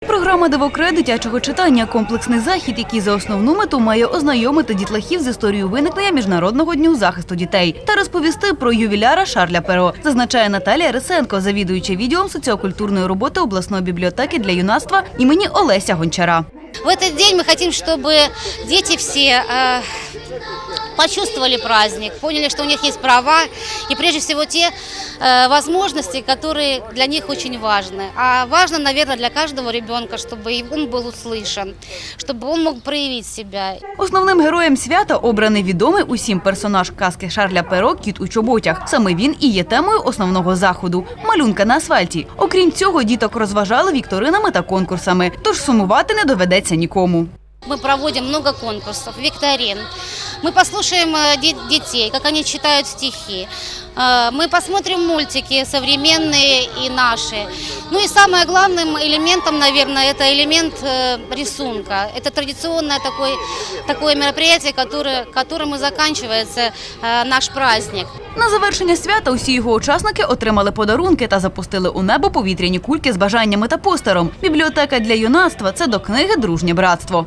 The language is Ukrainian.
Програма «Девокре» дитячого читання комплексний захід, який за основну мету має ознайомити дітлахів з історією виникнення міжнародного дню захисту дітей та розповісти про ювіляра Шарля Перо, зазначає Наталія Рисенко, завідуюча відділом соціокультурної роботи обласної бібліотеки для юнацтва імені Олеся Гончара. В этот день мы хотим, чтобы дети все э, почувствовали праздник, поняли, что у них есть права и прежде всего те э, возможности, которые для них очень важны. А важно, наверное, для каждого ребенка, чтобы и он был услышан, чтобы он мог проявить себя. Основним героєм свята обраний відомий усім персонаж казки Шарля Перо Кіт у чоботях. Саме він і є темою основного заходу малюнка на асфальті. Окрім цього, діток розважали вікторинами та конкурсами, тож сумувати не доведеться нікому. Ми проводим много конкурсов, викторин. Мы послушаем э, де- детей, как они читают стихи. Э, Мы посмотрим мультики современные и наши. Ну и самое главным элементом, наверное, это элемент э, рисунка. Это традиционное такое, такое мероприятие, которое, которым и заканчивается э, наш праздник. На завершення свята усі його учасники отримали подарунки та запустили у небо повітряні кульки з бажаннями та постером. Бібліотека для юнацтва це до книги Дружнє братство.